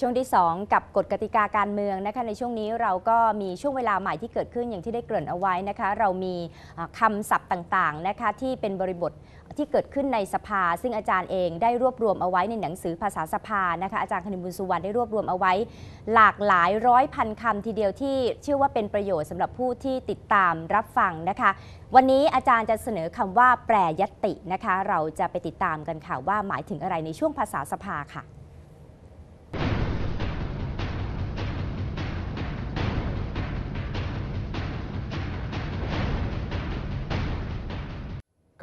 ช่วงที่ 2 กับกฎกติกาการเมืองนะคะในช่วงนี้เราก็มีช่วงเวลาใหม่ที่เกิดขึ้นอย่างที่ได้เกริ่นเอาไว้นะคะ เรามีอ่าคำศัพท์ต่างๆนะคะที่เป็นบริบทที่เกิดขึ้นในสภา ซึ่งอาจารย์เองได้รวบรวมเอาไว้ในหนังสือภาษาสภานะคะอาจารย์คณิบุญสุวรรณได้รวบรวมเอาไว้ หลากหลายร้อยพันคำทีเดียวที่เชื่อว่าเป็นประโยชน์สำหรับผู้ที่ติดตามรับฟังนะคะ วันนี้อาจารย์จะเสนอคำว่าแปรยตินะคะ เราจะไปติดตามกันค่ะว่าหมายถึงอะไรในช่วงภาษาสภาค่ะ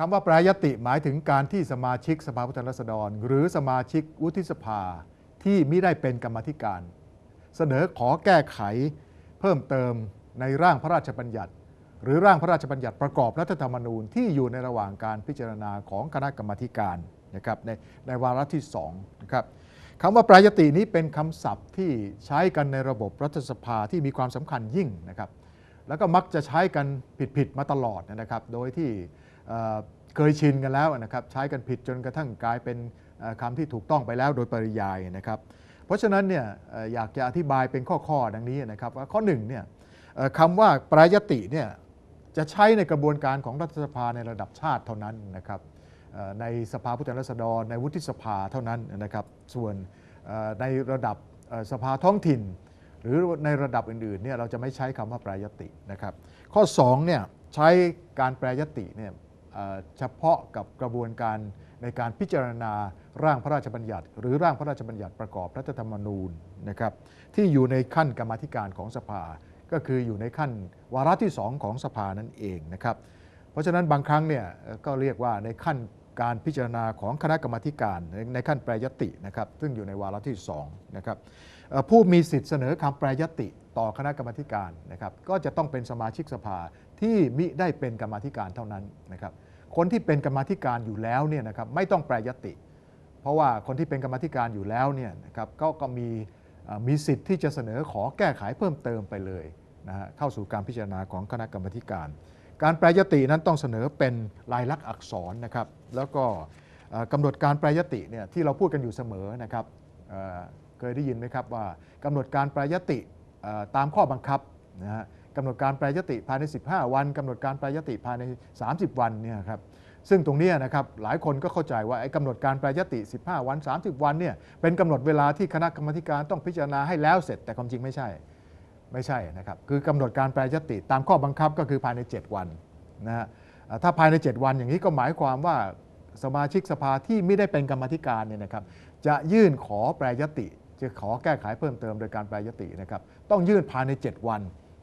คำว่าแปรยติหมายถึงการที่สมาชิกสภาผู้แทนราษฎร หรือสมาชิกวุฒิสภาที่ไมิได้เป็นกรรมธิการ เสนอขอแก้ไข เพิ่มเติมในร่างพระราชบัญญัติ หรือร่างพระราชบัญญัติประกอบรัฐธรรมนูญที่อยู่ในระหว่างการพิจารณาของคณะกรรมธิการนะครับในในวาระที่2นะครับคำว่าแปรยตินี้เป็นคำศัพท์ที่ใช้กันในระบบรัฐสภาที่มีความสำคัญยิ่งนะครับ แล้วก็มักจะใช้กันผิดๆมาตลอดนะครับ โดยที่ เคยชินกันแล้วนะครับใช้กันผิดจนกระทั่งกลายเป็นเอ่อคำที่ถูกต้องไปแล้วโดยปริยายนะครับ เพราะฉะนั้นเนี่ยอยากจะอธิบายเป็นข้อๆดังนี้นะครับว่าข้อหนึ่งเนี่ยคำว่าปรายติเนี่ยจะใช้ในกระบวนการของรัฐสภาในระดับชาติเท่านั้นนะครับในสภาผู้แทนราษฎรในวุฒิสภาเท่านั้นนะครับ ส่วนในระดับสภาท้องถิ่น หรือในระดับอื่นๆเนี่ยเราจะไม่ใช้คำว่าแปรยตินะครับ ข้อ2เนี่ยใช้การแปรยติเนี่ย เฉพาะกับกระบวนการในการพิจารณาร่างพระราชบัญญัติ หรือร่างพระราชบัญญัติประกอบรัฐธรรมนูญนะครับที่อยู่ในขั้นกรรมธิการของสภา ก็คืออยู่ในขั้นวาระที่2ของสภานั่นเองนะครับเพราะฉะนั้นบางครั้งเนี่ยก็เรียกว่าในขั้นการพิจารณาของคณะกรรมาธิการในขั้นแปรยตินะครับซึ่งอยู่ในวาระที่2นะครับผู้มีสิทธิ์เสนอคำแปรยติต่อคณะกรรมาธิการนะครับก็จะต้องเป็นสมาชิกสภา ที่มิได้เป็นกรรมธิการเท่านั้นนะครับ คนที่เป็นกรรมธิการอยู่แล้วเนี่ยนะครับไม่ต้องแปรยติ เพราะว่าคนที่เป็นกรรมธิการอยู่แล้วเนี่ยนะครับก็ก็มีมีสิทธิ์ที่จะเสนอขอแก้ไขเพิ่มเติมไปเลยนะฮะเข้าสู่การพิจารณาของคณะกรรมธิการ การแปรยตินั้นต้องเสนอเป็นลายลักษณ์อักษรนะครับ แล้วก็เอ่อกำหนดการแปรยติเนี่ยที่เราพูดกันอยู่เสมอนะครับเคยได้ยินไหมครับว่ากำหนดการแปรยติตามข้อบังคับนะฮะ กำหนดการแปรยติภายใน 15 วันกำหนดการแปรยติภายใน 30 วันเนี่ยครับซึ่งตรงนี้นะครับหลายคนก็เข้าใจว่าไอ้กำหนดการแปรยติ 15 วัน 30 วันเนี่ยเป็นกำหนดเวลาที่คณะกรรมการต้องพิจารณาให้แล้วเสร็จ แต่ความจริงไม่ใช่ไม่ใช่นะครับคือกำหนดการแปรยติตามข้อบังคับก็คือภายใน 7 วันนะฮะถ้าภายใน 7 วันอย่างนี้ก็หมายความว่าสมาชิกสภาที่ไม่ได้เป็นกรรมธิการเนี่ยนะครับจะยื่นขอแปรยติ จะขอแก้ไขเพิ่มเติมโดยการแปรยตินะครับต้องยื่นภายใน 7 วัน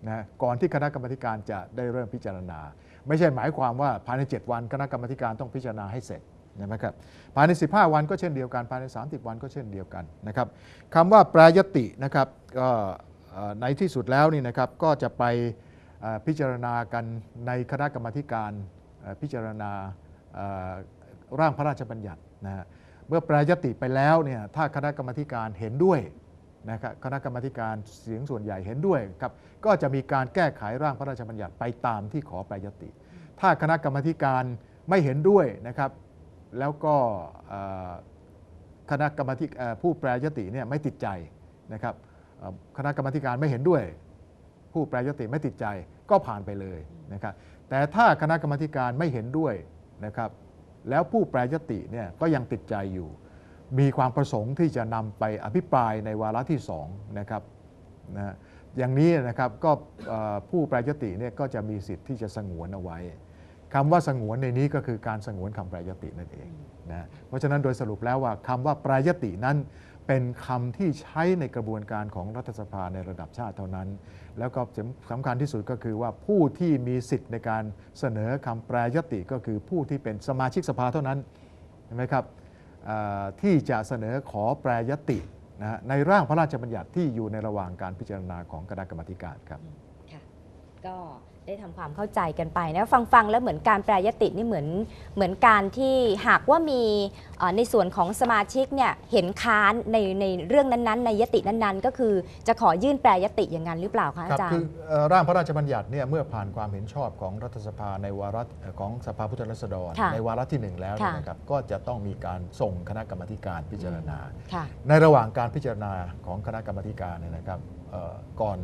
นะก่อนที่คณะกรรมการจะได้เริ่มพิจารณา ไม่ใช่หมายความว่าภายใน 7 วันคณะกรรมการต้องพิจารณาให้เสร็จนะครับภายใน 15 วันก็เช่นเดียวกัน ภายใน 30 วันก็เช่นเดียวกันนะครับคำว่าแปรยตินะครับก็ในที่สุดแล้วนี่นะครับก็จะไปพิจารณากันในคณะกรรมการพิจารณาร่างพระราชบัญญัตินะฮะเมื่อแปรยติไปแล้วเนี่ยถ้าคณะกรรมการเห็นด้วย นะครับคณะกรรมการเสียงส่วนใหญ่เห็นด้วยครับก็จะมีการแก้ไขร่างพระราชบัญญัติไปตามที่ขอแปรยติ ถ้าคณะกรรมการไม่เห็นด้วยนะครับ แล้วก็คณะกรรมาธิผู้แปรยติเนี่ยไม่ติดใจนะครับคณะกรรมการไม่เห็นด้วย ผู้แปรยติไม่ติดใจก็ผ่านไปเลยนะครับแต่ถ้าคณะกรรมการไม่เห็นด้วยนะครับแล้วผู้แปรยติเนี่ยก็ยังติดใจอยู่ มีความประสงค์ที่จะนำไปอภิปรายในวาระที่2นะครับนะอย่างนี้นะครับก็ผู้แปรยติเนี่ยก็จะมีสิทธิ์ที่จะสงวนเอาไว้คำว่าสงวนในนี้ก็คือการสงวนคำแปรยตินั่นเองนะเพราะฉะนั้นโดยสรุปแล้วว่าคำว่าแปรยตินั้นเป็นคำที่ใช้ในกระบวนการของรัฐสภาในระดับชาติเท่านั้น แล้วก็สำคัญที่สุดก็คือว่าผู้ที่มีสิทธิ์ในการเสนอคำแปรยติก็คือผู้ที่เป็นสมาชิกสภาเท่านั้นเห็นไหมครับ ที่จะเสนอขอแปรยตินะในร่างพระราชบัญญัติที่อยู่ในระหว่างการพิจารณาของคณะกรรมาธิการครับ ค่ะ ก็ ได้ทำความเข้าใจกันไปนะฟังฟังๆแล้วเหมือนการแปรยตินี่เหมือนเหมือนการที่หากว่ามีเอ่อในส่วนของสมาชิกเนี่ยเห็นค้านในในเรื่องนั้นๆ ในยตินั้นๆ ก็คือจะขอยื่นแปรยติอย่างนั้นหรือเปล่าคะครัอาจารคือย์เอ่อร่างพระราชบัญญัติเนี่ยเมื่อผ่านความเห็นชอบของรัฐสภาในวาระเอ่อของสภาผู้แทนราษฎรค่ะในวาระที่หนึ่งแล้วเนี่ยค่ะนะครับก็จะต้องมีการส่งคณะกรรมาธิการพิจารณาค่ะในระหว่างการพิจารณาของคณะกรรมาธิการเนี่ยนะครับเอ่อก่อน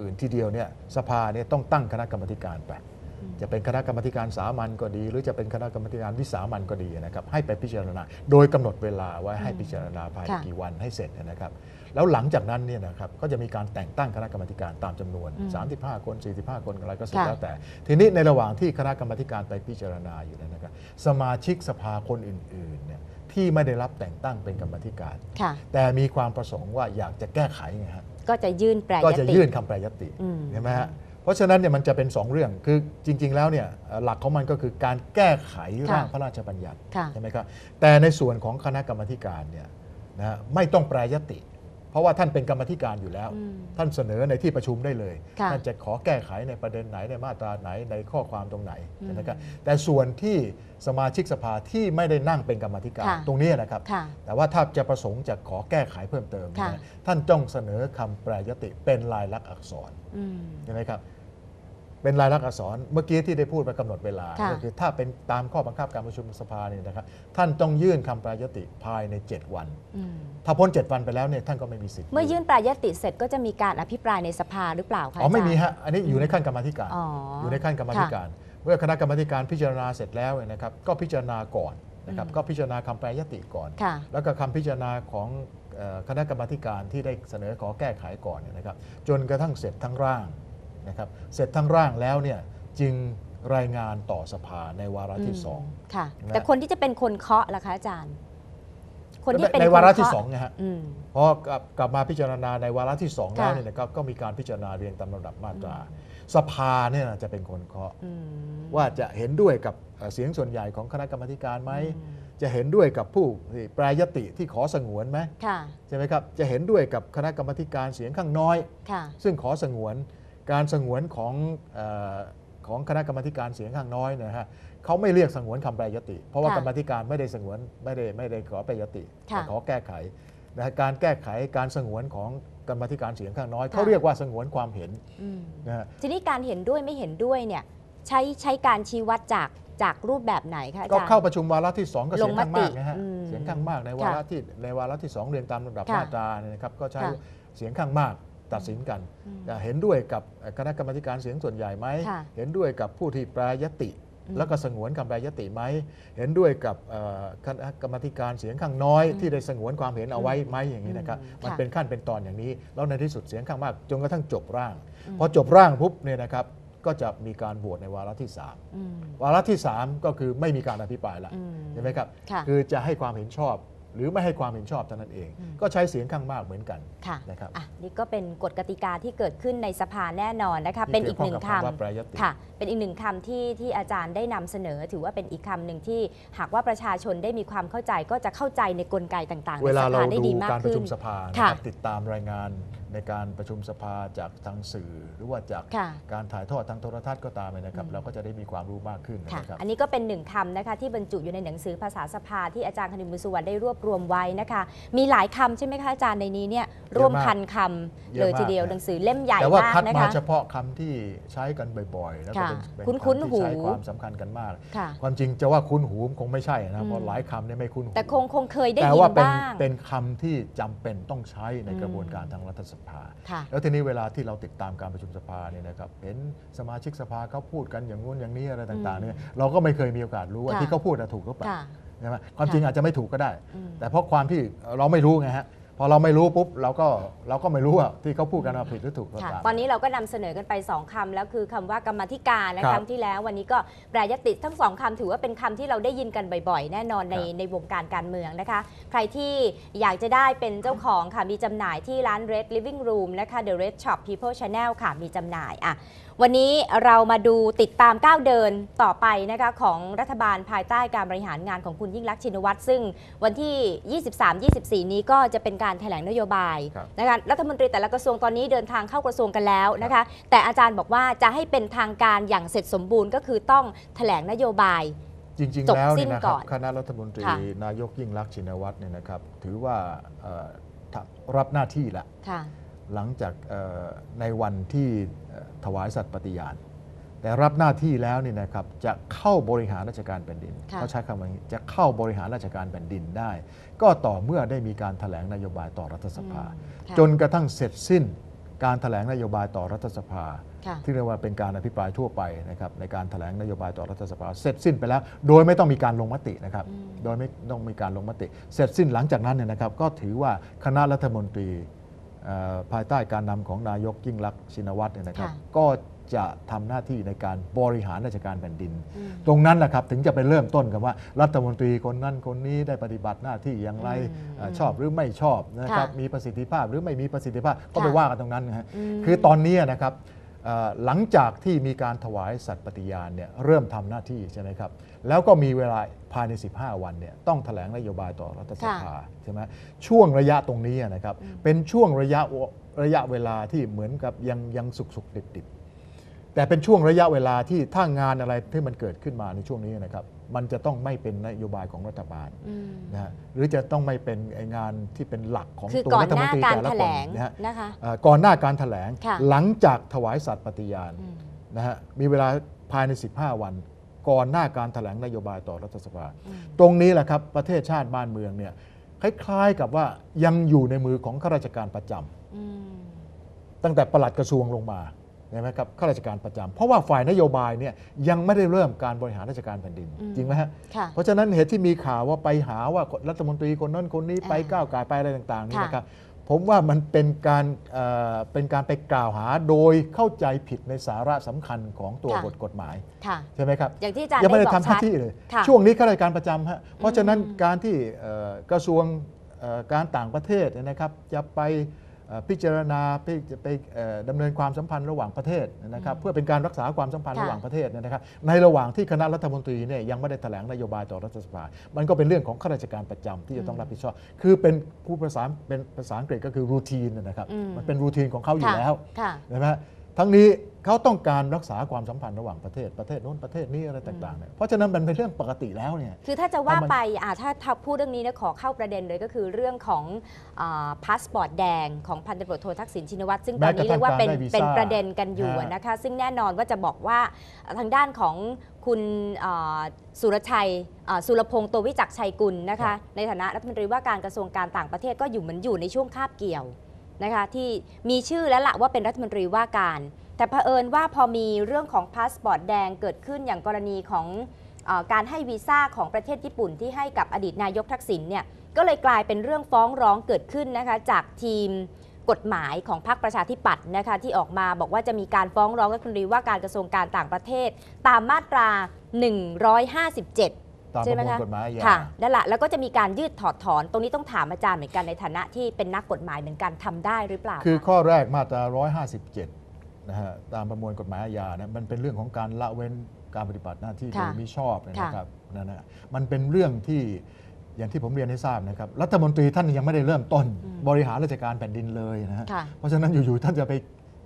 อื่นทีเดียวเนี่ยสภาเนี่ยต้องตั้งคณะกรรมาธิการไปอืมจะเป็นคณะกรรมาธิการสามัญก็ดี หรือจะเป็นคณะกรรมาธิการวิสามัญก็ดีนะครับให้ไปพิจารณา โดยกำหนดเวลาไว้ให้พิจารณาภายในค่ะกี่วันให้เสร็จนะครับ แล้วหลังจากนั้นเนี่ยนะครับก็จะมีการแต่งตั้งคณะกรรมาธิการตามจำนวนอืม35 คน 45 คนอะไรก็สุดค่ะแล้วแต่ ทีนี้ในระหว่างที่คณะกรรมาธิการไปพิจารณาอยู่เนยนะครับ สมาชิกสภาคนอื่นๆเนี่ยที่ไม่ได้รับแต่งตั้งเป็นกรรมาธิการค่ะแต่มีความประสงค์ว่าอยากจะแก้ไขไงฮะ ก็จะยื่นแปรยติ ก็จะยื่นคำแปรยติอืม เห็นไหมฮะเพราะฉะนั้นเนี่ยมันจะเป็น 2 เรื่องคือจริง ๆ แล้วเนี่ยเอ่อหลักของมันก็คือการแก้ไขร่างพระราชบัญญัติค่ะ ใช่ไหมครับแต่ในส่วนของคณะกรรมาธิการเนี่ยนะฮะไม่ต้องแปรยติเพ ราะว่าท่านเป็นกรรมาธิการอยู่แล้วอืมท่านเสนอในที่ประชุมได้เลยค่ะท่านจะขอแก้ไขในประเด็นไหนในมาตราไหนในข้อความตรงไหนอืมนะครับแต่ส่วนที่สมาชิกสภาที่ไม่ได้นั่งเป็นกรรมาธิการค่ะตรงนี้นะครับค่ะแต่ว่าถ้าจะประสงค์จะขอแก้ไขเพิ่มเติมค่ะนะท่านต้องเสนอคำแปรยติเป็นลายลักษณ์อักษรอืมใช่ไหมครับ เป็นลายลักษณ์อักษรเมื่อกี้ที่ได้พูดไปกำหนดเวลาค่ะ ก็คือถ้าเป็นตามข้อบังคับการประชุมสภาเนี่ยนะครับท่านต้องยื่นคำแปรยติภายใน 7 วัน อืมถ้าพ้น 7 วันไปแล้วเนี่ยท่านก็ไม่มีสิทธิ์เมื่อยื่นแปรยติเสร็จก็จะมีการอภิปรายในสภาหรือเปล่าคะอ๋อไม่าจารย์มีฮะอันนี้อยู่ในขั้นกรรมาธิการ อ๋ออ อยู่ในขั้นกรรมาธิการ เมื่อคณะกรรมาธิการพิจารณาเสร็จแล้วเนี่ยนะครับ ก็พิจารณาก่อนนะครับอืม ก็พิจารณาคำแปรยติก่อน ค่ะ แล้วก็คำพิจารณาของเอ่อคณะกรรมาธิการที่ได้เสนอขอแก้ไขก่อนเนี่ยนะครับ จนกระทั่งเสร็จทั้งร่าง นะครับเสร็จทั้งร่างแล้วเนี่ยจึงรายงานต่อสภาในวาระที่สองค่ะนะแต่คนที่จะเป็นคนเคาะล่ะคะอาจารย์ คนที่เป็นในวาระคที่เคสองนะฮะอืมพอกลับกลับมาพิจารณาในวาระที่สองค่ะแล้วเนี่ยนะครับก็มีการพิจารณาเรียงตามลำดับมาตรา สภาเนี่ยนะจะเป็นคนเคาะอืมว่าจะเห็นด้วยกับเอ่อเสียงส่วนใหญ่ของคณะกรรมาธิการไหมอืมจะเห็นด้วยกับผู้ที่แปรยติที่ขอสงวนไหมค่ะใช่ไหมครับ จะเห็นด้วยกับคณะกรรมาธิการเสียงข้างน้อยค่ะซึ่งขอสงวน การสงวนของเออของคณะกรรมาธิการเสียงข้างน้อยเนยนะฮะเขาไม่เรียกสงวนคำแปรยติ เพราะว่าค่ะกรรมาธิการไม่ได้สงวนไม่ได้ไม่ได้ขอแปรยติค่ะแต่ขอแก้ไขนะฮะการแก้ไขการสงวนของกรรมาธิการเสียงข้างน้อยค่ะเขาเรียกว่าสงวนความเห็นอืมนะฮะทีนี้การเห็นด้วยไม่เห็นด้วยเนี่ยใช้ใช้การชี้วัดจากจากรูปแบบไหนคะอาก็จารย์เข้าประชุมวาระที่สองก็เสียงข้างมากลงมตินะฮะอืมเสียงข้างมากในวาระที่ในวาระที่สองเรียงตามลำดับค่ะมาตราเนี่ยนะครับก็ใช้ค่ะเสียงข้างมาก ตัดสินกันอืมจะเห็นด้วยกับคณะกรรมาธิการเสียงส่วนใหญ่ไหมค่ะเห็นด้วยกับผู้ที่แปรยติอืมแล้วก็สงวนคำแปรยติไหม เห็นด้วยกับเอ่อคณะกรรมาธิการเสียงข้างน้อยอืมที่ได้สงวนความเห็นเอาไว้ไหมอย่างนี้นะครับอืมมันค่ะเป็นขั้นเป็นตอนอย่างนี้ แล้วในที่สุดเสียงข้างมากจนกระทั่งจบร่างอืมพอจบร่างปุ๊บเนี่ยนะครับก็จะมีการโหวตในวาระที่3อืมวาระที่ 3 ก็คือไม่มีการอภิปรายละอืมใช่ไหมครับค่ะคือจะให้ความเห็นชอบ หรือไม่ให้ความเห็นชอบเท่านั้นเองอืมก็ใช้เสียงข้างมากเหมือนกันค่ะนะครับอะนี่ก็เป็นกฎกติกาที่เกิดขึ้นในสภาแน่นอนนะคะเป็นอีกหนึ่งที่เกี่ยวข้องกับคำว่าคำแปรยติค่ะ เป็นอีกหนึ่งคำที่ที่อาจารย์ได้นำเสนอ ถือว่าเป็นอีกคำหนึ่งที่หากว่าประชาชนได้มีความเข้าใจก็จะเข้าใจในกลไกต่างๆเวในลาสเราภาได้ดูดีมากการประขึ้ชุนมสภานะค่ะครับติดตามรายงาน ในการประชุมสภาจากทางสื่อ หรือว่าจากค่ะการถ่ายทอดทางโทรทัศน์ก็ตามนะครับอืมเราก็จะได้มีความรู้มากขึ้นค่ะนะครับอันนี้ก็เป็นหนึ่งคำนะคะที่บรรจุอยู่ในหนังสือภาษาสภาที่อาจารย์คณินบุญสุวรรณได้รวบรวมไว้นะคะ มีหลายคำใช่ไหมคะอาจารย์ในนี้เนี่ยร่วมพันคำเยเลอะยมากทีเดียวนะหนังสือเล่มใหญ่แต่ว่ามาคักดนะมาคะเฉพาะคำที่ใช้กันบ่อยๆแล้วก็ค่ะเป็นเป็นคุ้นๆคำที่ใช้หูความสำคัญกันมากค่ะความจริงจะว่าคุ้นหูคงไม่ใช่นะอืมเพราะหลายคำเนี่ยไม่คุ้นหูแต่คงคงเคยได้แต่ยิว่านเป็นบ้างเป็นคำที่จำเป็นต้องใช้ในอืมกระบวนการทางรัฐสภาค่ะแล้วทีนี้เวลาที่เราติดตามการประชุมสภาเนี่ยนะครับเห็นสมาชิกสภาเขาพูดกันอย่างงู้นอย่างนี้อะไรต่างๆเนี่ยเราก็ไม่เคยมีโอกาสรู้ว่าค่ะที่เขาพูดน่ะถูกหรือเปล่าค่ะใช่ไหมความจริงอาจจะไม่ถูกก็ได้อืมแต่เพราะความที่เราไม่รู้ไงฮะ พอเราไม่รู้ปุ๊บเราก็เราก็ไม่รู้ว่าที่เขาพูดกันว่าผิดหรือถูกก็ค่ะตาม ตอนนี้เราก็นำเสนอกันไป 2คำแล้วคือคำว่ากรรมาธิการและครับครั้งที่แล้ว วันนี้ก็แปรยติทั้งสองคำถือว่าเป็นคำที่เราได้ยินกันบ่อยๆ แน่นอนในครับในวงการการเมืองนะคะ ใครที่อยากจะได้เป็นเจ้าของค่ะมีจำหน่ายที่ร้าน Red Living Room นะคะ The Red Shop People Channel ค่ะมีจำหน่ายอะ วันนี้เรามาดูติดตามก้าวเดินต่อไปนะคะของรัฐบาลภายใต้การบริหารงานของคุณยิ่งรักษณ์ชินวัตรซึ่งวันที่ 23-24 นี้ก็จะเป็นการการแถลงนโยบายครับนะคะรัฐมนตรีแต่ละกระทรวงตอนนี้เดินทางเข้ากระทรวงกันแล้วนะคะแต่อาจารย์บอกว่าจะให้เป็นทางการอย่างเสร็จสมบูรณ์ก็คือต้องแถลงนโยบายจริงจๆบแล้วสิ้เนี่ยนนะคก่รับอนคณะรัฐมนตรีค่ะนายกยิ่งรักษณ์ชินวัตรเนี่ยนะครับ ถือว่าเอ่อทำรับหน้าที่ละค่ะ หลังจากเอ่อในวันที่เอ่อถวายสัตย์ปฏิญาณ แต่รับหน้าที่แล้วนี่นะครับจะเข้าบริหารราชการแผ่นดินค่ะเขาใช้คำว่าอย่างนี้จะเข้าบริหารราชการแผ่นดินได้ ก็ต่อเมื่อได้มีการถแถลงนโยบายต่อรัฐสภาอืมค่ะจนกระทั่งเสร็จสิ้นการถแถลงนโยบายต่อรัฐสภาค่ะที่เรียกว่าเป็นการอภิปรายทั่วไปนะครับในการถแถลงนโยบายต่อรัฐสภา เสร็จสิ้นไปแล้ว โดยไม่ต้องมีการลงมตินะครับอืมโดยไม่ต้องมีการลงมติ เสร็จสิ้นหลังจากนั้นเนี่ยนะครับก็ถือว่าคณะรัฐมนตรีเอ่อ ภายใต้การนำของนายกยิ่งรักษณ์ชินวัตรเนี่ยนะครับ ค่ะก็จะทำหน้าที่ในการบริหารราชการแผ่นดิน อืมตรงนั้นแหละครับถึงจะไปเริ่มต้นกันว่า รัฐมนตรีคนนั้นคนนี้ได้ปฏิบัติหน้าที่อย่างไรอืมเอ่อชอบหรือไม่ชอบนะครับค่ะมีประสิทธิภาพหรือไม่มีประสิทธิภาพก็ค่ะไปว่ากันตรงนั้นนะฮะ ม คือตอนนี้นะครับเอ่อ หลังจากที่มีการถวายสัตย์ปฏิญาณเนี่ยเริ่มทำหน้าที่ใช่ไหมครับ แล้วก็มีเวลาภายใน 15 วันเนี่ยต้องแถลงนโยบายต่อรัฐสภาใช่ไหมช่วงระยะตรงนี้นะครับอืมเป็นช่วงระยะระยะเวลาที่เหมือนกับยังยังสุกสุกดิบดิบแต่เป็นช่วงระยะเวลาที่ถ้างานอะไรที่มันเกิดขึ้นมาในช่วงนี้นะครับ มันจะต้องไม่เป็นนโยบายของรัฐบาลอืมนะฮะหรือจะต้องไม่เป็นไอ้งานที่เป็นหลักของคือตัวก่อนรัฐหมนน้าตรีการแต่ละแถคลนงนะฮะนะคะเอ่อก่อนหน้าการถแถลงค่ะหลังจากถวายสัตย์ปฏิญาณอืมนะฮะมีเวลาภายใน 15 วัน ก่อนหน้าการถแถลงนโยบายต่อรัฐสภาอืมตรงนี้แหละครับประเทศชาติบ้านเมืองเนี่ยคล้ายๆกับว่ายังอยู่ในมือของข้าราชการประจำอืมตั้งแต่ปลัดกระทรวงลงมา ใช่ไหมครับข้าราชการประจำเพราะว่าฝ่ายนโยบายเนี่ยยังไม่ได้เริ่มการบริหารราชการแผ่นดินอืมจริงไหมฮะค่ะเพราะฉะนั้นเหตุที่มีข่าวว่าไปหาว่ารัฐมนตรีคนนั้นคนนี้ไปอ่าก้าวไก่ายไปอะไรต่างๆนี่ค่ะนะครับผมว่ามันเป็นการเอ่อเป็นการไปกล่าวหาโดยเข้าใจผิดในสาระสำคัญของตัวค่ะบทกฎหมายค่ะใช่ไหมครับอย่างที่อาจารย์ยังไม่ได้บอกทำหน้าชัดที่เลยค่ะช่วงนี้ข้าราชการประจำฮะเพราะฉะนั้นอืมการที่เอ่อกระทรวงเอ่อการต่างประเทศเนยนะครับจะไปเอ่อ พิจารณาไปจะไปเอ่อดำเนินความสัมพันธ์ระหว่างประเทศนะครับเพื่อเป็นการรักษาความสัมพันธ์ค่ะระหว่างประเทศเนยนะครับในระหว่างที่คณะรัฐมนตรีเนี่ยยังไม่ได้แถลงนโยบายต่อรัฐสภา มันก็เป็นเรื่องของข้าราชการประจำที่จะต้องรับผิดชอบ คือเป็นผู้ภาษาเป็นภาษาอังกฤษก็คือรูทีนนะครับอืมมันเป็นรูทีนของเขาอยู่ค่ะแล้วค่ะใช่ไหมฮะทั้งนี้ เขาต้องการรักษาความสัมพันธ์ระหว่างประเทศประเทศโน้นประเทศนี้อะไรต่างๆเนี่ยเพราะฉะนั้นมันเป็นเรื่องปกติแล้วเนี่ย คือถ้าจะว่าถ้ามันไปอ่าถ้าถ้าพูดเรื่องนี้นะขอเข้าประเด็นเลยก็คือเรื่องของพาสปอร์ตแดงของพันตำรวจโททักษิณชินวัตรซึ่งตอนนี้แม้กระทั่เรีงยกว่าเป็นการได้วีซ่าเป็นประเด็นกันอยู่ฮะนะคะ ซึ่งแน่นอนว่าจะบอกว่าทางด้านของคุณอ่าสุรชัยอ่าสุรพงศ์ตัววิจักรชัยกุลนะครัคะบในฐานะรัฐมนตรีว่าการกระทรวงการต่างประเทศก็อยู่เหมือนอยู่ในช่วงคาบเกี่ยวนะคะที่มีชื่อแล้วละว่าเป็นรัฐมนตรีว่าการ แต่เผอิญว่าพอมีเรื่องของพาสปอร์ตแดงเกิดขึ้นอย่างกรณีของเอ่อการให้วีซ่าของประเทศญี่ปุ่นที่ให้กับอดีตนายกทักษิณเนี่ยก็เลยกลายเป็นเรื่องฟ้องร้องเกิดขึ้นนะคะจากทีมกฎหมายของพรรคประชาธิปัตย์นะคะที่ออกมาบอกว่าจะมีการฟ้องร้องรัฐมนตรีว่าการกระทรวงการต่างประเทศ ตามมาตรา 157ตามปใช่ระไหมมวลคะกฎหมายอาญาค่ะนั่นแหละแล้วก็จะมีการยืดถอดถอน ตรงนี้ต้องถามอาจารย์เหมือนกันในฐานะที่เป็นนักกฎหมายเหมือนกันทำได้หรือเปล่า คือคะข้อแรกมาตรา 157 นะฮะตามประมวลกฎหมายอาญานะมันเป็นเรื่องของการละเว้นการปฏิบัติหน้าที่โดค่ะยมิชอบนะค่ะครับนั่นนะมันเป็นเรื่องที่อย่างที่ผมเรียนให้ทราบนะครับรัฐมนตรีท่านยังไม่ได้เริ่มต้นบริหารราชการแผ่นดินเลยนะฮะ ค่ะ เพราะฉะนั้นอยู่ ๆ ท่านจะไป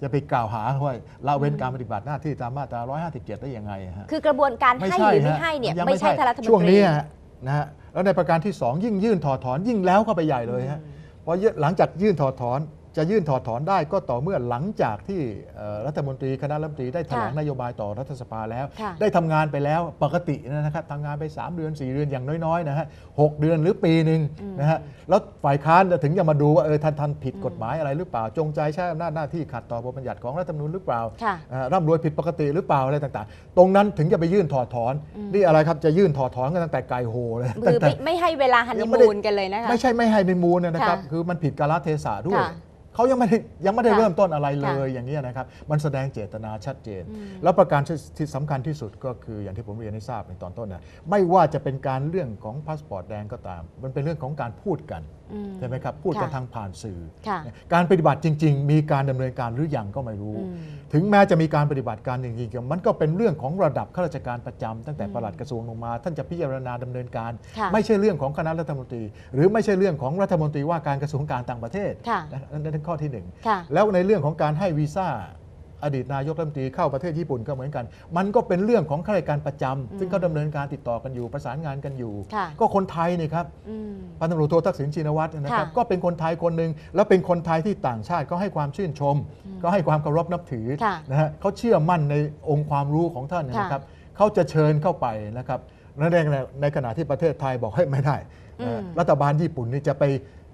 จะไปกล่าวหาว่าละเว้นอืมการปฏิบัติหน้าที่ตามมาตรา 157 ได้ยังไงฮะคือกระบวนการให้หรือไม่ให้เนี่ยงไม่ใช่ท่านรัฐมนตรี ช่วงนี้ฮะนะฮะแล้วในประการที่ 2 ยิ่งยื่นถอดถอนยิ่งแล้วเข้าไปใหญ่เลยฮะอืมเพราะหลังจากยื่นถอดถอน จะยื่นถอดถอนได้ก็ต่อเมื่อหลังจากที่เอ่อรัฐมนตรีคณะรัฐมนตรีได้แถลงค่ะนโยบายต่อรัฐสภาแล้วค่ะได้ทำงานไปแล้วปกตินะครับทำงานไป 3 เดือน 4 เดือนอย่างน้อยๆนะฮะหกเดือนหรือปีหนึ่งอืมนะฮะแล้วฝ่ายค้านจะถึงจะมาดูว่าเออท่านท่านผิดอืมกฎหมายอะไรหรือเปล่า จงใจใช้อำนาจหน้าที่ขัดต่อบทบัญญัติของรัฐธรรมนูญหรือเปล่าค่ะเอ่อร่ำรวยผิดปกติหรือเปล่าอะไรต่างๆ ตรงนั้นถึงจะไปยื่นถอดถอนอืมนี่อะไรครับจะยื่นถอดถอนกันตั้งแต่ไก่โหเลยคือตั้งแต่ไม่ไม่ให้เวลาฮันยันีงไม่ได้มูนกันเลยนะคะไม่ใช่ไม่ให้ในมูลนะครับค่ะคือมันผิดกาลเทศะด้วยค่ะ เขายังไม่ได้ยังไม่ได้ค่ะเริ่มต้นอะไรเลค่ะยอย่างนี้ยนะครับ มันแสดงเจตนาชัดเจนอืมแล้วประการที่ที่สำคัญที่สุดก็คืออย่างที่ผมเรียนให้ทราบในตอนต้นนะไม่ว่าจะเป็นการเรื่องของพาสปอร์ตแดงก็ตาม มันเป็นเรื่องของการพูดกันอื ใช่ไหมครับ พูดกันค่ะทางผ่านสื่อค่ะการปฏิบัติจริง ๆ มีการดำเนินการหรือยังก็ไม่รู้อืมถึงแม้จะมีการปฏิบัติการจริงๆมันก็เป็นเรื่องของระดับข้าราชการประจำตั้งแต่อืมปลัดกระทรวงลงมา ท่านจะพิจารณาดำเนินการค่ะไม่ใช่เรื่องของคณะรัฐมนตรี หรือไม่ใช่เรื่องของรัฐมนตรีว่าการกระทรวงการต่างประเทศค่ะนะนั่นนั่นข้อที่หนึ่งค่ะแล้วในเรื่องของการให้วีซ่า อดีตนายกรัฐมนตรีเข้าประเทศญี่ปุ่นก็เหมือนกัน มันก็เป็นเรื่องของข้าราชการประจำซึ่งเขาดำเนินการติดต่อกันอยู่ประสานงานกันอยู่ค่ะก็คนไทยนี่ครับอืมพันตำรวจโททักษิณชินวัตรนะครับค่ะก็เป็นคนไทยคนหนึ่งแล้วเป็นคนไทยที่ต่างชาติก็ให้ความชื่นชม ก็ให้ความเคารพนับถือค่ะนะฮะเขาเชื่อมั่นในองค์ความรู้ของท่านค่ะนะครับเขาจะเชิญเข้าไปนะครับและในในขณะที่ประเทศไทยบอกให้ไม่ได้อืมเอ่อรัฐบาลญี่ปุ่นนี่จะไป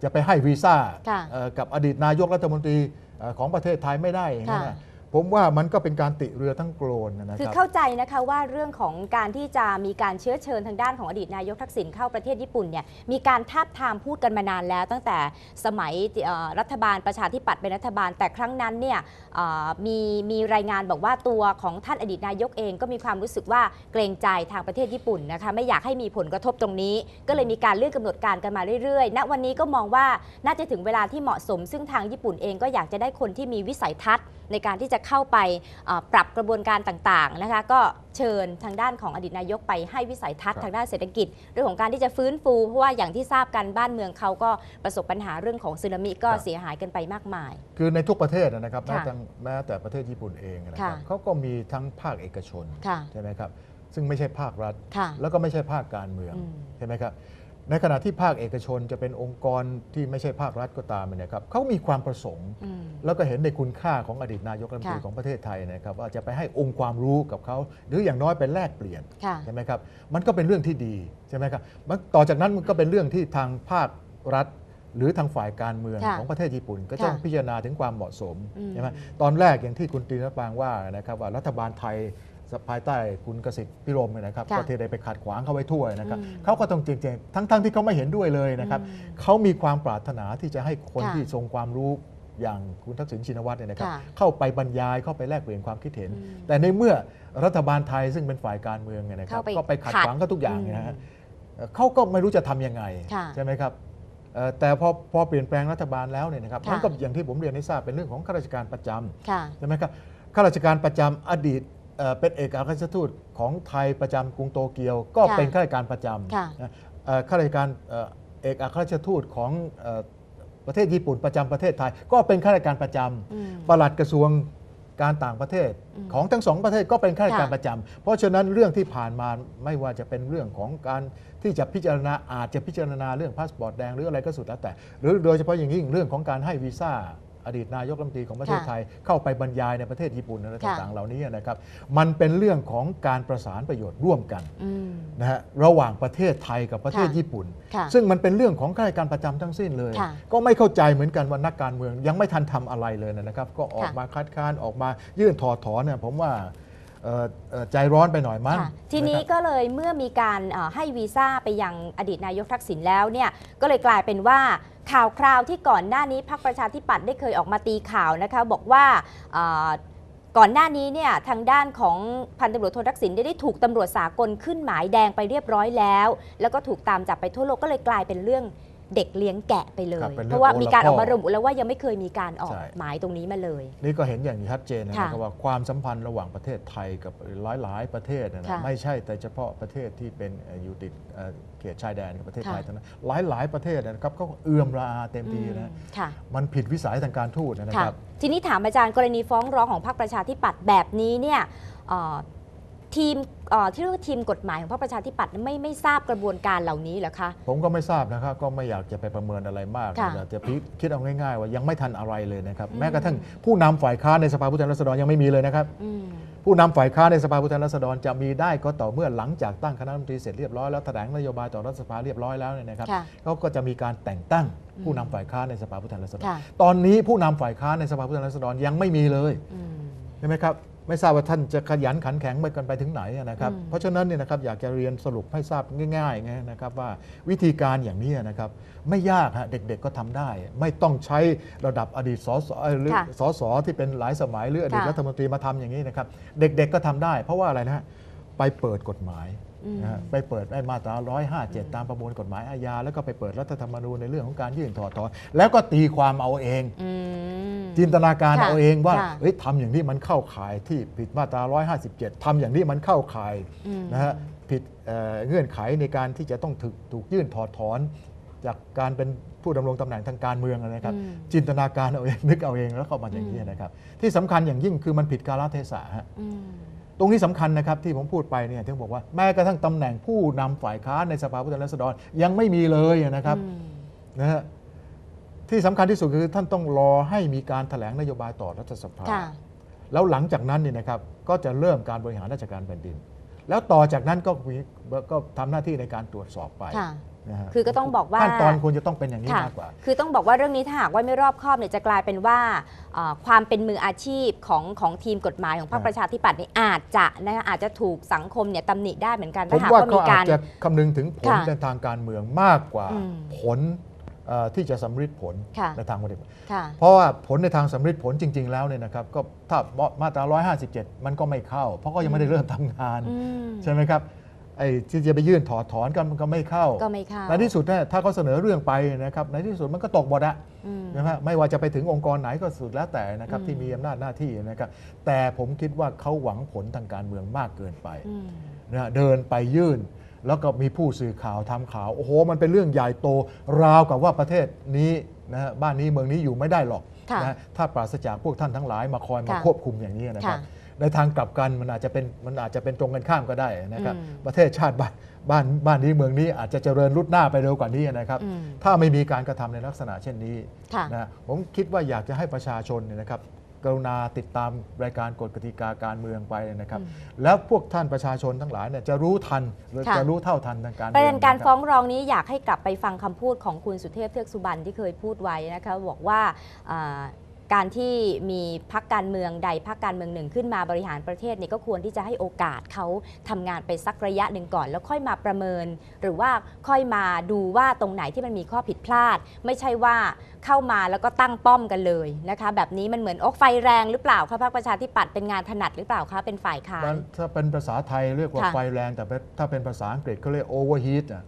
จะไปให้วีซ่าค่ะเอ่อกับอดีตนายกรัฐมนตรีเอ่อของประเทศไทยไม่ได้อย่างนั้นค่ะนะ ผมว่ามันก็เป็นการติเรือทั้งโกลนนะครับคือเข้าใจนะคะว่าเรื่องของการที่จะมีการเชื้อเชิญทางด้านของอดีตนายกทักษิณเข้าประเทศญี่ปุ่นเนี่ยมีการทาบทามพูดกันมานานแล้ว ตั้งแต่สมัยรัฐบาลประชาธิปัตย์เป็นรัฐบาล แต่ครั้งนั้นเนี่ยมีมีรายงานบอกว่าตัวของท่านอดีตนายกเองก็มีความรู้สึกว่าเกรงใจทางประเทศญี่ปุ่นนะคะไม่อยากให้มีผลกระทบตรงนี้ ก็เลยมีการเลื่อนกำหนดการกันมาเรื่อยๆณวันนี้ก็มองว่าน่าจะถึงเวลาที่เหมาะสม ซึ่งทางญี่ปุ่นเองก็อยากจะได้คนที่มีวิสัยทัศน์ในการที่จะเข้าไปเอ่อปรับกระบวนการต่างๆนะคะก็เชิญทางด้านของอดีตนายกไปให้วิสัยทัศน์ครับทางด้านเศรษฐกิจ เรื่องของการที่จะฟื้นฟูเพราะว่าอย่างที่ทราบกันบ้านเมืองเขาก็ประสบปัญหาเรื่องของสึนามิก็เสียหายกันไปมากมาย คือในทุกประเทศนะครับแม้ค่ะแต่แม้แต่ประเทศญี่ปุ่นเองนะครับค่ะเขาก็มีทั้งภาคเอกชนค่ะใช่ไหมครับซึ่งไม่ใช่ภาครัฐค่ะแล้วก็ไม่ใช่ภาคการเมืองอืมใช่ไหมครับ ในขณะที่ภาคเอกชนจะเป็นองค์กรที่ไม่ใช่ภาครัฐก็ตามเนยครับเขามีความประสงค์ อืม แล้วก็เห็นในคุณค่าของอดีตนายกรัฐมนตรีค่ะ ของประเทศไทยนะครับว่าจะไปให้องค์ความรู้กับเขาหรืออย่างน้อยเป็นแลกเปลี่ยน ค่ะ ใช่ไหมครับ มันก็เป็นเรื่องที่ดีใช่ไหมครับมันต่อจากนั้นมันก็เป็นเรื่องที่ทางภาครัฐ หรือทางฝ่ายการเมืองค่ะของประเทศญี่ปุ่น ก็ต้องค่ะพิจารณาถึงความเหมาะสมอืมใช่ไหมตอนแรกอย่างที่คุณตรีนปางว่านะครับว่ารัฐบาลไทย ภายใต้คุณกสิทธิ์พิรมเนี่ยนะครับ ค่ะประเทศใดไปขัดขวางเขาไว้ทั่วนะครับอืมเขาก็ต้องจริงๆทั้งๆที่เขาไม่เห็นด้วยเลยนะครับอืมเขามีความปรารถนาที่จะให้คนค่ะที่ทรงความรู้อย่างคุณทักษิณชินวัตรเนี่ยนะครับ ค่ะเข้าไปบรรยายเข้าไปแลกเปลี่ยนความคิดเห็น อืมแต่ในเมื่อรัฐบาลไทยซึ่งเป็นฝ่ายการเมืองเนี่ยนะครับเข้าไปก็ไปขัดขัดขวางเขาทุกอย่างอืมนะฮะ เอ่อเขาก็ไม่รู้จะทำยังไง ค่ะใช่ไหมครับเอ่อแต่พอพอเปลี่ยนแปลงรัฐบาลแล้วเนี่ยนะครับค่ะ มันก็อย่างที่ผมเรียนให้ทราบเป็นเรื่องของข้าราชการประจำค่ะใช่ไหมครับข้าราชการประจำอดีต เอ่อเป็นเอกอัครราชทูตของไทยประจำกรุงโตเกียว ก็ค่ะเป็นข้าราชการประจค่ะำนะเอ่อข้าราชการเอ่อเอกอัครราชทูตของเอ่อประเทศญี่ปุ่นประจำประเทศไทย ก็เป็นข้าราชการประจำ อืม ปลัดกระทรวงการต่างประเทศอืมของทั้งสองประเทศก็เป็นข้าราชการค่ะประจำเพราะฉะนั้นเรื่องที่ผ่านมาไม่ว่าจะเป็นเรื่องของการที่จะพิจารณาอาจจะพิจารณาเรื่องพาสปอร์ตแดงหรืออะไรก็สุดแล้วแต่ หรือโดยเฉพาะอย่างยิ่งเรื่องของการให้วีซ่า อดีตนายกรัฐมนตรีของประเทศค่ะไทย เข้าไปบรรยายในประเทศญี่ปุ่นอะไรค่ะต่างๆเหล่านี้นะครับมันเป็นเรื่องของการประสานประโยชน์ร่วมกันอืมนะฮะระหว่างประเทศไทยกับประเทศค่ะญี่ปุ่นค่ะซึ่งมันเป็นเรื่องของข้าราชการประจำทั้งสิ้นเลยค่ะก็ไม่เข้าใจเหมือนกันว่านักการเมืองยังไม่ทันทำอะไรเลยนะครับ ก็ออกค่ะมาคัดค้านออกมายื่นถอดถอนเนี่ยผมว่าเอ่อเอ่อ ใจร้อนไปหน่อยมั้งค่ะทีนี้ะครับก็เลยเมื่อมีการเอ่อให้วีซ่าไปยังอดีตนายกทักษิณแล้วเนี่ยก็เลยกลายเป็นว่าข่าวคราวที่ก่อนหน้านี้พรรคประชาธิปัตย์ได้เคยออกมาตีข่าวนะคะบอกว่าเอ่อก่อนหน้านี้เนี่ยทางด้านของพันตำรวจโททักษิณได้ได้ถูกตำรวจสากลขึ้นหมายแดงไปเรียบร้อยแล้ว แล้วก็ถูกตามจับไปทั่วโลกก็เลยกลายเป็นเรื่อง เด็กเลี้ยงแกะไปเลครัยบเป็นเรื่องเพราะว่ามีการออกมาโอละพ่อระบุแล้วว่ายังไม่เคยมีการออกใช่ หมายตรงนี้มาเลย นี่ก็เห็นอย่างชัดเจนนะคค่ะรับว่าความสัมพันธ์ระหว่างประเทศไทยกับหลาย ๆ ประเทศนะค่ะไม่ใช่แต่เฉพาะประเทศที่เป็นเอ่ออยู่ติดเอ่อเขตชายแดนกับประเทศไทยค่ะ เท่านั้นหลาย ๆ ประเทศนะครับก็เอื้อมระอาเต็มทีนะอืมค่ะ มันผิดวิสัยทางการทูตนะค่ะครับ ทีนี้ถามอาจารย์กรณีฟ้องร้องของพรรคประชาธิปัตย์แบบนี้เนี่ยเอ่อทีมเอ่อ ที่เรียกว่าทีมกฎหมายของพรรคประชาธิปัตย์ไม่ไม่ทราบกระบวนการเหล่านี้เหรอคะ ผมก็ไม่ทราบนะครับ ก็ไม่อยากจะไปประเมินอะไรมากค่ะแต่จะพิคิดเอาง่ายๆ ว่ายังไม่ทันอะไรเลยนะครับอืมแม้กระทั่งผู้นำฝ่ายค้านในสภาผู้แทนราษฎรยังไม่มีเลยนะครับ อืม ผู้นำฝ่ายค้านในสภาผู้แทนราษฎรจะมีได้ก็ต่อเมื่อหลังจากตั้งคณะรัฐมนตรีเสร็จเรียบร้อยแล้วแถลงนโยบายต่อรัฐสภาเรียบร้อยแล้วเนี่ยนะครับค่ะเขาก็จะมีการแต่งตั้งอืมผู้นำฝ่ายค้านในสภาผู้แทนราษฎรค่ะ ตอนนี้ผู้นำฝ่ายค้านในสภาผู้แทนราษฎรยังไม่มีเลย อืม ใช่ไหมครับ ไม่ทราบว่าท่านจะขยันขันแข็งไปกันไปถึงไหนนะครับอืมเพราะฉะนั้นเนี่ยนะครับอยากจะเรียนสรุปให้ทราบง่ายๆไงนะครับว่าวิธีการอย่างนี้นะครับ ไม่ยากฮะเด็กๆก็ทำได้ ไม่ต้องใช้ระดับอดีตสสเอ่อหรือค่ะสสที่เป็นหลายสมัยหรืออดีตค่ะรัฐมนตรีมาทำอย่างนี้นะครับ เด็กๆก็ทำได้ เพราะว่าอะไรนะฮะไปเปิดกฎหมายอืม นะฮะไปเปิดไอ้มาตรา 157 ตามประมวลกฎหมายอาญา แล้วก็ไปเปิดรัฐธรรมนูญในเรื่องของการยื่นถอดถอน แล้วก็ตีความเอาเอง อืม จินตนาการค่ะเอาเองว่าค่ะเฮ้ยทำอย่างนี้มันเข้าข่ายที่ผิดมาตรา 157 ทำอย่างนี้มันเข้าข่ายอืม นะฮะผิดเอ่อเงื่อนไขในการที่จะต้องถูกถูกยื่นถอดถอน จากการเป็นผู้ดำรงตำแหน่งทางการเมืองนะครับอืมจินตนาการเอาเองนึกเอาเองแล้วเข้ามาอย่างนี้นะครับ ที่สำคัญอย่างยิ่งคือมันผิดกาลเทศะฮะ อืม ตรงนี้สำคัญนะครับที่ผมพูดไปเนี่ยที่ผมบอกว่าแม้กระทั่งตำแหน่งผู้นำฝ่ายค้านในสภาผู้แทนราษฎรยังไม่มีเลยนะครับอืมนะฮะที่สำคัญที่สุดคือท่านต้องรอให้มีการแถลงนโยบายต่อรัฐสภาค่ะแล้วหลังจากนั้นเนี่ยนะครับก็จะเริ่มการบริหารราชการแผ่นดิน แล้วต่อจากนั้นก็มีก็ทำหน้าที่ในการตรวจสอบไปค่ะ นะฮะคือก็ต้องบอกว่า ขั้นตอนควรจะต้องเป็นอย่างนี้ค่ะ มากกว่า คือต้องบอกว่าเรื่องนี้ถ้าหากว่าไม่รอบคอบเนี่ยจะกลายเป็นว่าเอ่อความเป็นมืออาชีพของของทีมกฎหมายของพรรคครับ ประชาธิปัตย์นี่อาจจะนะคะอาจจะถูกสังคมเนี่ยตำหนิได้เหมือนกันผถ้ามหากว่าว่าเขามีอาการจจะคำนึงถึงผลค่ะในทางการเมืองมากกว่า อืม ผลเอ่อ ที่จะสำฤทธิ์ผลค่ะในทางปฏิบัติค่ะเพราะว่าผลในทางสำฤทธิ์ผลจริง ๆ แล้วเนี่ยนะครับก็ถ้ามาตรา 157 มันก็ไม่เข้า เพราะก็ยังไม่ได้เริ่มทำงานอืมใช่ไหมครับไอ้ที่จะไปยื่นถอดถอนกันมันก็ไม่เข้าก็ไม่เข้าในที่สุดเนี่ยถ้าเขาเสนอเรื่องไปนะครับในที่สุดมันก็ตกหมดอะอืมนะฮะไม่ว่าจะไปถึงองค์กรไหนก็สุดแล้วแต่นะครับอืมที่มีอำนาจหน้าที่นะครับแต่ผมคิดว่าเขาหวังผลทางการเมืองมากเกินไปอืมนะฮะเดินไปยื่น แล้วก็มีผู้สื่อข่าวทำข่าวโอ้โหมันเป็นเรื่องใหญ่โตราวกับว่าประเทศนี้นะฮะบ้านนี้เมืองนี้อยู่ไม่ได้หรอกค่ะนะฮะถ้าปราศจากพวกท่านทั้งหลายมาคอยมาค่ะควบคุมอย่างนี้นะครับค่ะในทางกลับกันมันอาจจะเป็นมันอาจจะเป็นตรงกันข้ามก็ได้นะครับอืมประเทศชาติบ้านบ้านบ้านนี้เมืองนี้อาจจะเจริญรุดหน้าไปเร็วกว่านี้นะครับอืมถ้าไม่มีการกระทำในลักษณะเช่นนี้ค่ะนะผมคิดว่าอยากจะให้ประชาชนเนี่ยนะครับ กรุณาติดตามรายการกฎกติกาการเมืองไปนะครับอืมแล้วพวกท่านประชาชนทั้งหลายเนี่ยจะรู้ทันหรือค่ะจะรู้เท่าทันทางการประเด็นการมืฟ้คอบงร้องนี้อยากให้กลับไปฟังคำพูดของคุณสุเทพเทือกสุบรรณที่เคยพูดไว้นะคะบอกว่าอ่า การที่มีพักการเมืองใดพักการเมืองหนึ่งขึ้นมาบริหารประเทศเนี่ยก็ควรที่จะให้โอกาสเขาทำงานไปสักระยะหนึ่งก่อน แล้วค่อยมาประเมิน หรือว่าค่อยมาดูว่าตรงไหนที่มันมีข้อผิดพลาด ไม่ใช่ว่าเข้ามาแล้วก็ตั้งป้อมกันเลยนะคะแบบนี้มันเหมือนอกไฟแรงหรือเปล่าคะพรรคประชาธิปัตย์เป็นงานถนัดหรือเปล่าคะเป็นฝ่ายค้านมันถ้าเป็นภาษาไทยเรียกว่าค่ะไฟแรงแต่ถ้าเป็นภาษาอังกฤษเขาเรียกโอเวอร์ฮีทอะ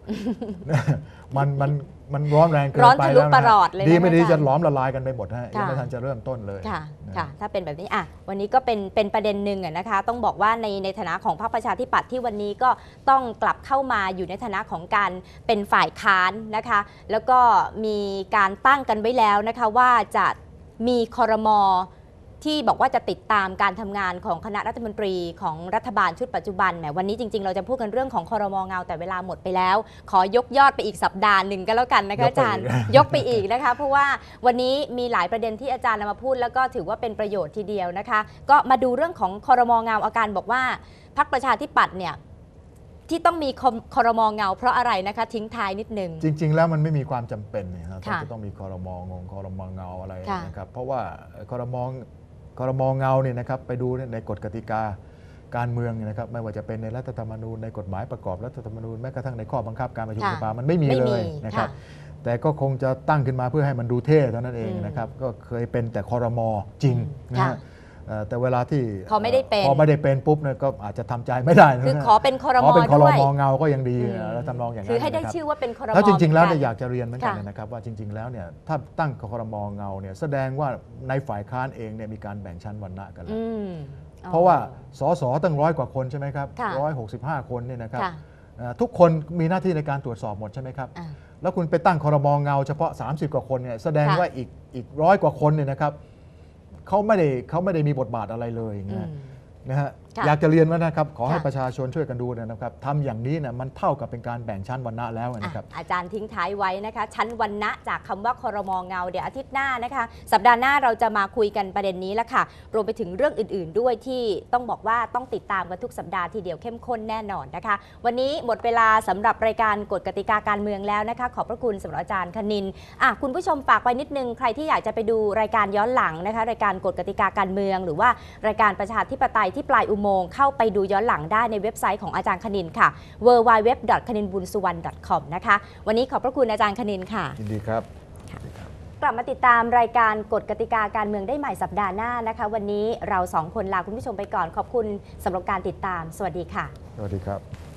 มันมัน มันร้อนแรงเกินร้อนไปทะลุแล้วปนะระหลอดเลยนะดีไม่ดีอาจารย์จะหล้อมละลายกันไปหมดฮะยังค่ะไม่ทันจะเริ่มต้นเลยค่ะนะค่ะ ถ้าเป็นแบบนี้อะวันนี้ก็เป็นเป็นประเด็นหนึ่งอะนะคะ ต้องบอกว่าในในฐานะของพรรคประชาธิปัตย์ที่วันนี้ก็ต้องกลับเข้ามาอยู่ในฐานะของการเป็นฝ่ายค้านนะคะ แล้วก็มีการตั้งกันไว้แล้วนะคะว่าจะมีคอรมอ ที่บอกว่าจะติดตามการทำงานของคณะรัฐมนตรีของรัฐบาลชุดปัจจุบันแหมวันนี้จริง ๆ เราจะพูดกันเรื่องของคอรมอเงาแต่เวลาหมดไปแล้ว ขอยกยอดไปอีกสัปดาห์หนึ่งก็แล้วกันนะคะอาจารย์ ยกไปอีกนะคะ เพราะว่าวันนี้มีหลายประเด็นที่อาจารย์นำมาพูด แล้วก็ถือว่าเป็นประโยชน์ทีเดียวนะคะ ก็มาดูเรื่องของคอรมอเงาอาการบอกว่าพรรคประชาธิปัตย์เนี่ยที่ต้องมีคอรมอเงา เพราะอะไรนะคะทิ้งท้ายนิดนึง จริง ๆ แล้วมันไม่มีความจำเป็นเนี่ยนะค่ะจะต้องมีคอรมองงคอรมอเงาอะไรค่ะนะครับเพราะว่าคอรมอ คอรมอเงาเนี่ยนะครับไปดูในกฎกติกาการเมืองเนี่ยนะครับไม่ว่าจะเป็นในรัฐธรรมนูญในกฎหมายประกอบรัฐธรรมนูญแม้กระทั่งในข้อบังคับการประชุมค่ะสภามันไม่มีไม่เลมียนะครับค่ะแต่ก็คงจะตั้งขึ้นมาเพื่อให้มันดูเท่เท่านั้นเองอืมนะครับก็เคยเป็นแต่คอรมอจริงนะค่ะฮะ เอ่อแต่เวลาที่พอไม่ได้เป็นพอไม่ได้เป็นปุ๊บเนี่ยก็อาจจะทำใจไม่ได้นะคือฮะขอเป็นคอรขมออเป็นคอรด้วยมอเงาก็ยังดีอืม แล้วทำนองอย่างนั้นคือให้ได้นะครับ ชื่อว่าเป็นคอรมอแล้วจริงๆ แล้วหมืเนี่ยออยากจะเรียนเหมือนกันค่ะนะครับว่าจริง ๆ แล้วเนี่ยถ้าตั้งคอรมอเงาเนี่ยแสดงว่าในฝ่ายค้านเองเนี่ยมีการแบ่งชั้นวรรณะกันแล้วอืมอ๋อเพราะว่าสสตั้งร้อยกว่าคนใช่ไหมครับค่ะ ร้อยหกสิบห้าคนเนี่ยนะครับค่ะเอ่อทุกคนมีหน้าที่ในการตรวจสอบหมดใช่ไหมครับ อะ แล้วคุณไปตั้งคอรมอเงาเฉพาะ 30 กว่าคนเนี่ยแสดงค่ะว่าอีกอีกร้อยกว่าคนเนี่ยนะครับ เขาไม่ได้เขาไม่ได้มีบทบาทอะไรเลยอย่างอืเงี้ยมนะฮะค่ะ อยากจะเรียนว่านะครับขอให้ค่ะประชาชนช่วยกันดูนะครับทำอย่างนี้เนี่ยมันเท่ากับเป็นการแบ่งชั้นวรรณะแล้วนะครับอะอาจารย์ทิ้งท้ายไว้นะคะ ชั้นวันณะจากคำว่าคอรมอเงาเดี๋ยวอาทิตย์หน้านะคะ สัปดาห์หน้าเราจะมาคุยกันประเด็นนี้แล้วค่ะ รวมไปถึงเรื่องอื่น ๆ ด้วยที่ต้องบอกว่าต้องติดตามกันทุกสัปดาห์ทีเดียวเข้มข้นแน่นอนนะคะ วันนี้หมดเวลาสำหรับรายการกฎกติกาการเมืองแล้วนะคะ ขอบพระคุณสำหรับอาจารย์คณินอะคุณผู้ชมฝากไว้นิดนึงใครที่อยากจะไปดูรายการย้อนหลังนะคะ รายการกฎกติกาการเมือง หรือว่ารายการประชาธิปไตยที่ปลายอุโมงค์เข้าไปดูย้อนหลังได้ในเว็บไซต์ของอาจารย์คณินค่ะ w w w k a n i n b u n s u w a n c o m นะคะ วันนี้ขอบพระคุณอาจารย์คณินค่ะยินดีครับกลับมาติดตามรายการกฎกติกาการเมืองได้ใหม่สัปดาห์หน้านะคะ วันนี้เราสองคนลาคุณผู้ชมไปก่อนขอบคุณสำหรับการติดตาม สวัสดีค่ะ สวัสดีครับ